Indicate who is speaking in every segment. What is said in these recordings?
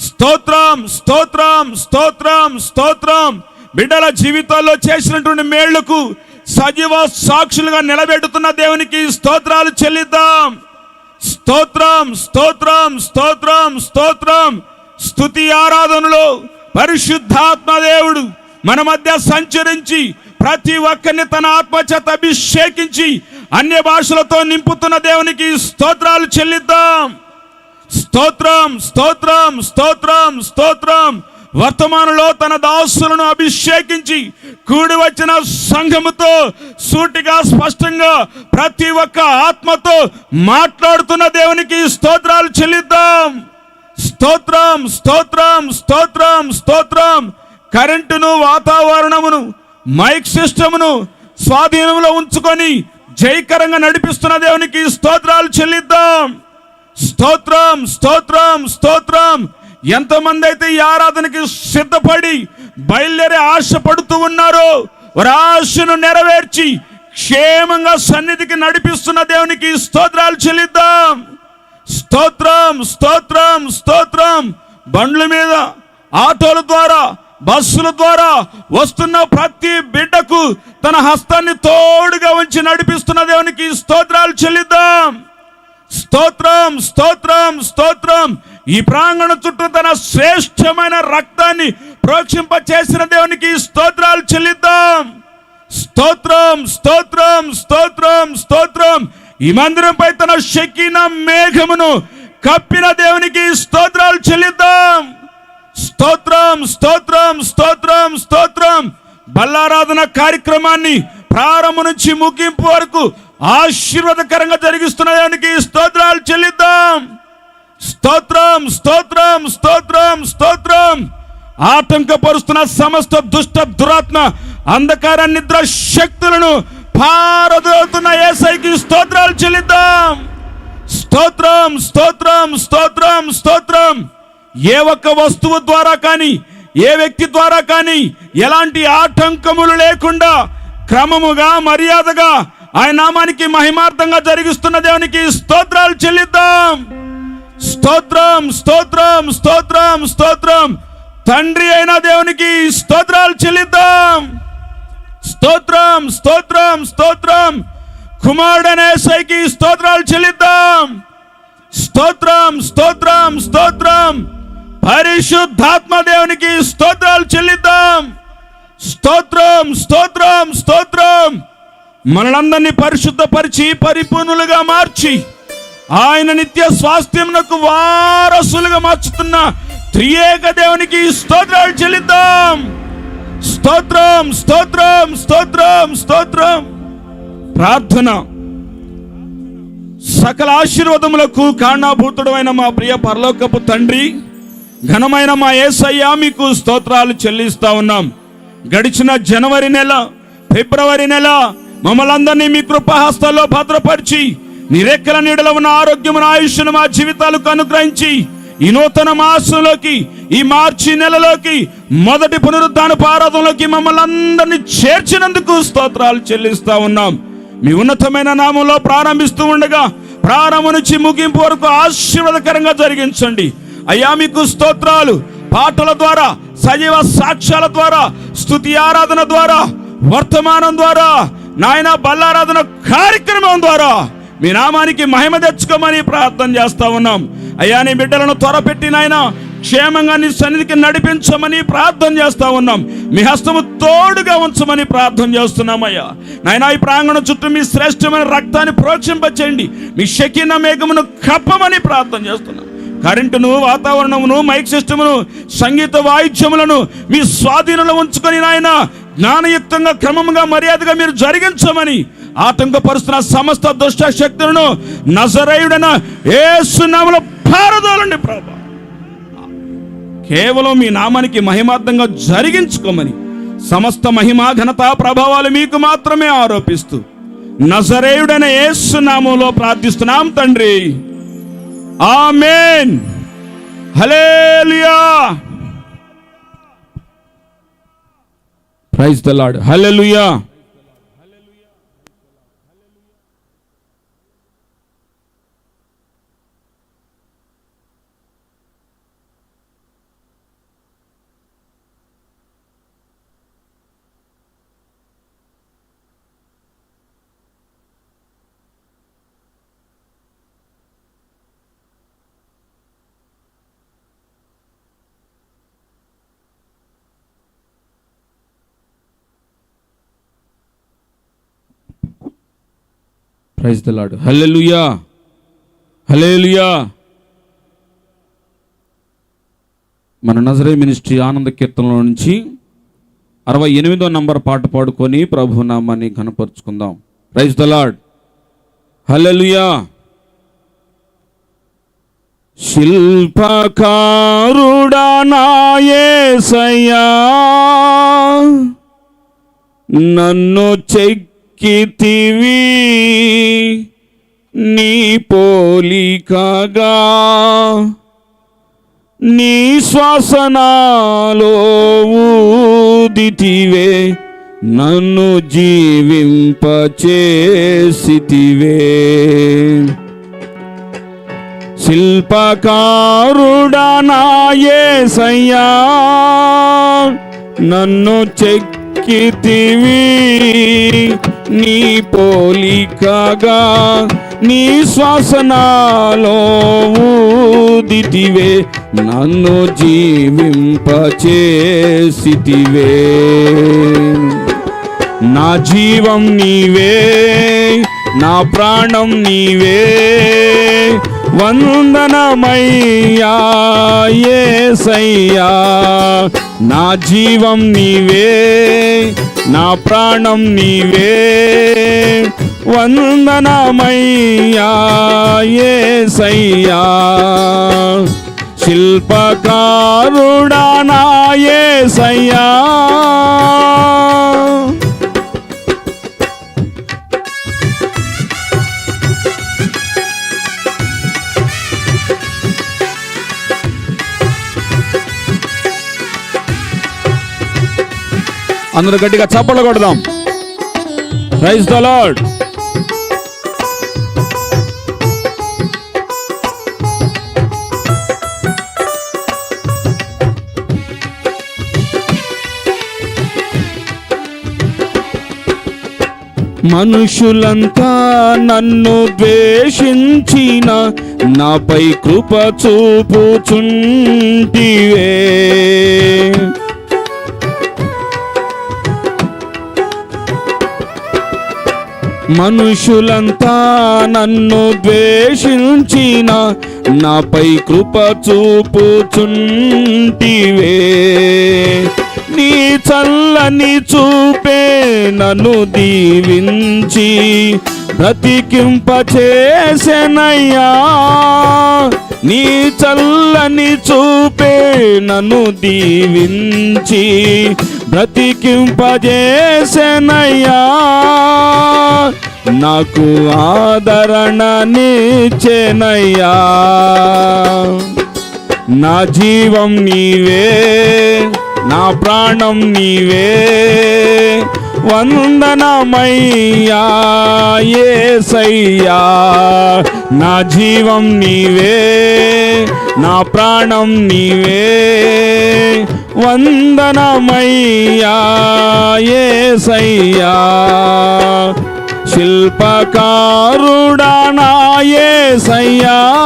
Speaker 1: స్తోత్రం స్తోత్రం స్తోత్రం స్తోత్రం. బిడ్డల జీవితాల్లో చేసినటువంటి మేళ్ళకు సజీవ సాక్షులుగా నిలబెడుతున్న దేవునికి స్తోత్రాలు చెల్లిద్దాం. స్తోత్రం స్తోత్రం స్తోత్రం స్తోత్రం. స్తుతి ఆరాధనలో పరిశుద్ధాత్మ దేవుడు మన మధ్య సంచరించి ప్రతి ఒక్కరిని తన ఆత్మచేత అభిషేకించి అన్య భాషలతో నింపుతున్న దేవునికి స్తోత్రాలు చెల్లిద్దాం. స్తోత్రం స్తోత్రం స్తోత్రం స్తోత్రం. వర్తమానంలో తన దాసులను అభిషేకించి కూడి వచ్చిన సంఘముతో సూటిగా స్పష్టంగా ప్రతి ఒక్క ఆత్మతో మాట్లాడుతున్న దేవునికి స్తోత్రాలు చెల్లిద్దాం. స్తోత్రం స్తోత్రం స్తోత్రం స్తోత్రం. కరెంటును వాతావరణమును మైక్ సిస్టమును స్వాధీనంలో ఉంచుకొని జయకరంగా నడిపిస్తున్న దేవునికి స్తోత్రాలు చెల్లిద్దాం. స్తోత్రం స్తోత్రం స్తోత్రం. ఎంతమంది అయితే ఈ ఆరాధనకి సిద్ధపడి బయలుదేరి ఆశపడుతూ ఉన్నారో వారి ఆశను నెరవేర్చి క్షేమంగా సన్నిధికి నడిపిస్తున్న దేవునికి స్తోత్రాలు చెల్లిద్దాం. స్తోత్రం స్తోత్రం స్తోత్రం. బండ్ల మీద ఆటోల ద్వారా బస్సుల ద్వారా వస్తున్న ప్రతి బిడ్డకు తన హస్తాన్ని తోడుగా ఉంచి నడిపిస్తున్న దేవునికి స్తోత్రాలు చెల్లిద్దాం. స్తోత్రం స్తోత్రం స్తోత్రం. ఈ ప్రాంగణం చుట్టూ తన శ్రేష్టమైన రక్తాన్ని ప్రోక్షింప చేసిన దేవునికి స్తోత్రాలు చెల్లిద్దాం. స్తోత్రం స్తోత్రం స్తోత్రం స్తోత్రం. ఈ మందిరంపై తన శకిన మేఘమును కప్పిన దేవునికి స్తోత్రాలు చెల్లిద్దాం. స్తోత్రం స్తోత్రం స్తోత్రం స్తోత్రం. బల్లారాధన కార్యక్రమాన్ని ప్రారంభం నుంచి ముగింపు వరకు ఆశీర్వాదకరంగా జరిగిస్తున్న దానికి స్తోత్రాలు చెల్లిద్దాం. స్తోత్రం స్తోత్రం స్తోత్రం స్తోత్రం. ఆటంకపరుస్తున్న సమస్త దుష్ట దురాత్మ అంధకార నిద్ర శక్తులను పారదోతున్న ఏసైకి స్తోత్రాలు చెల్లిద్దాం. స్తోత్రం స్తోత్రం స్తోత్రం స్తోత్రం. ఏ ఒక్క వస్తువు ద్వారా కానీ ఏ వ్యక్తి ద్వారా కానీ ఎలాంటి ఆటంకములు లేకుండా క్రమముగా మర్యాదగా ఆయన నామానికి మహిమార్థంగా జరిగిస్తున్న దేవునికి స్తోత్రాలు చెల్లిద్దాం. స్తోత్రం స్తోత్రం స్తోత్రం స్తోత్రం. తండ్రి అయిన దేవునికి స్తోత్రాలు చెల్లిద్దాం. స్తోత్రం స్తోత్రం స్తోత్రం. కుమారుడనే సైకి స్తోత్రాలు చెల్లిద్దాం. స్తోత్రం స్తోత్రం స్తోత్రం. పరిశుద్ధాత్మ దేవునికి స్తోత్రాలు చెల్లిద్దాం. స్తోత్రం స్తోత్రం స్తోత్రం. మనలందరినీ పరిశుద్ధపరిచి పరిపూర్ణులుగా మార్చి ఆయన నిత్య స్వాస్థ్యమునకు వారసులుగా మార్చుతున్న త్రియేక దేవునికి స్తోత్రాలు చెల్లిద్దాం. స్తోత్రం స్తోత్రం స్తోత్రం స్తోత్రం. ప్రార్థన. సకల ఆశీర్వాదములకు కారణభూతుడమైన మా ప్రియ పరలోకపు తండ్రి ఘనమైన మా యేసయ్య మీకు స్తోత్రాలు చెల్లిస్తా ఉన్నాం. గడిచిన జనవరి నెల ఫిబ్రవరి నెల మమ్మల్ని అందరినీ మీ కృపహస్తలో భద్రపరిచి నిరెక్కల నీడలో ఉన్న ఆరోగ్యమును ఆయుష్ను మా జీవితాలకు అనుగ్రహించి ఈ నూతన మాసంలోకి ఈ మార్చి నెలలోకి మొదటి పునరుద్ధాన పారాధంలోకి మమ్మల్ని అందరినీ చేర్చినందుకు స్తోత్రాలు చెల్లిస్తా ఉన్నాం. మీ ఉన్నతమైన నామంలో ప్రారంభిస్తూ ఉండగా ప్రారంభం నుంచి ముగింపు వరకు ఆశీర్వాదకరంగా జరిగించండి. అయ్యా మీకు స్తోత్రాలు. పాటల ద్వారా సజీవ సాక్ష్యాల ద్వారా స్తుతి ఆరాధన ద్వారా వర్తమానం ద్వారా నాయన బల్లారాధన కార్యక్రమం ద్వారా మీ నామానికి మహిమ తెచ్చుకోమని ప్రార్థన చేస్తా ఉన్నాం. అయ్యా నీ బిడ్డలను త్వరపెట్టి నాయన క్షేమంగా నీ సన్నిధికి నడిపించమని ప్రార్థన చేస్తా ఉన్నాం. మీ హస్తము తోడుగా ఉంచమని ప్రార్థన చేస్తున్నామయ్యా నాయన ఈ ప్రాంగణం చుట్టూ మీ శ్రేష్టమైన రక్తాన్ని ప్రోక్షింపచేయండి. మీ శకిన మేఘమును కప్పమని ప్రార్థన చేస్తున్నాం. కరెంటును వాతావరణమును మైక్ సిస్టమును సంగీత వాయిద్యములను మీ స్వాధీనంలో ఉంచుకొని నాయన జ్ఞానయుక్తంగా క్రమంగా మర్యాదగా మీరు జరిగించమని ఆటంకపరుస్తున్న సమస్త దుష్ట శక్తులను నజరేయుడన ఏసునామలో పారదోలండి ప్రభా. కేవలం మీ నామానికి మహిమార్థంగా జరిగించుకోమని సమస్త మహిమా ఘనత ప్రభావాలు మీకు మాత్రమే ఆరోపిస్తూ నజరేయుడైన ఏసునామంలో ప్రార్థిస్తున్నాం తండ్రి. ఆమేన్. హలేలియా ప్రైజ్ ద లార్డ్ హల్లెలూయా ప్రైజ్ దలాడు హల్లెలూయా హలేలుయా మన నజరే మినిస్ట్రీ ఆనంద కీర్తనలో నుంచి అరవై ఎనిమిదో నంబర్ పాట పాడుకొని ప్రభు నామాన్ని ఘనపరుచుకుందాం. ప్రైజ్ దలాడ్ హల్లెలూయా శిల్పకారుడా నాయసయ్యా నన్ను చెక్ చెక్కితివి నీ పోలికగా. నీ శ్వాసనాలో ఊదితివే నన్ను జీవింపచేసితివే. శిల్పకారుడా నాయసయ్యా నన్ను చెక్కితివి. నీ పోలికగా నీ శ్వాసనాలో ఊదితివే నన్ను జీవింపచేసితివే. నా జీవం నీవే నా ప్రాణం నీవే వందనమయ్యా యేసయ్యా నా జీవం నీవే నా ప్రాణం నీవే. వందనమయ్యా యేసయ్యా శిల్పకారుడా నా యేసయ్యా అందరూ గట్టిగా చప్పట్లు కొడదాం. ప్రైజ్ ద లార్డ్ మనుషులంతా నన్ను ద్వేషించిన నాపై కృప చూపుచుంటివే. మనుషులంతా నన్ను ద్వేషించిన నాపై కృప చూపుచుంటివే. నీ చల్లని చూపే నన్ను దీవించి బ్రతికింపచేసెనయ్యా. నీ చల్లని చూపే నన్ను దీవించి బ్రతికింపజేసెనయ్యా. నాకు ఆదరణ నీచెనయ్యా. నా జీవం నీవే నా ప్రాణం నీవే వందనమయ్యా యేసయ్యా నా జీవం నీవే నా ప్రాణం నీవే వందనమయ్యా యేసయ్యా శిల్పకారుడా నాయే సయ్యా.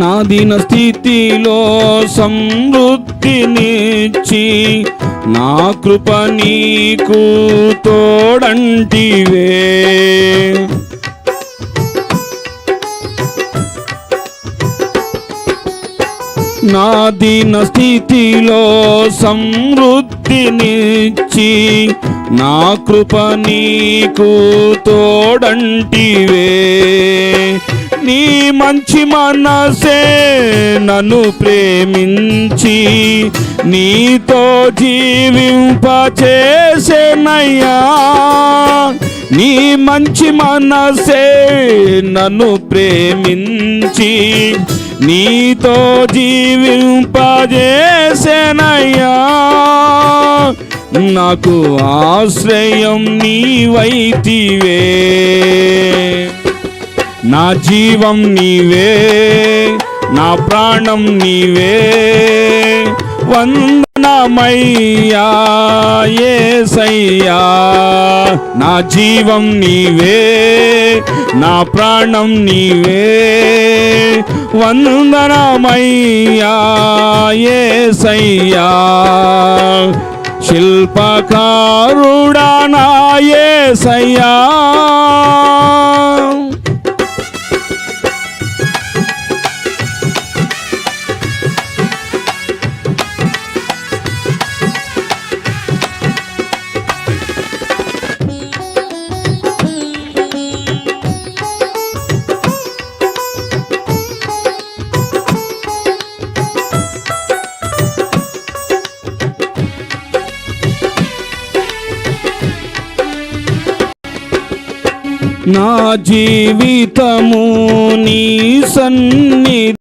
Speaker 1: నా దీన స్థితిలో సమృద్ధినిచ్చి నా కృప నీకు తోడంటివే. నా దీన స్థితిలో సమృద్ధినిచ్చి నా కృప నీకు తోడంటివే. నీ మంచి మనసే నన్ను ప్రేమించి నీతో జీవింపచేసేనయ్యా. నీ మంచి మనసే నన్ను ప్రేమించి నీతో జీవింపజేసేనయ్యా నాకు ఆశ్రయం నీవైతివే నా జీవం నీవే నా ప్రాణం నీవే. వందనమయ్యా యేసయ్యా నా జీవం నీవే నా ప్రాణం నీవే. వందనమయ్యా యేసయ్యా శిల్పకారుడా నా యేసయ్యా నా జీవితము నీ సన్నిధి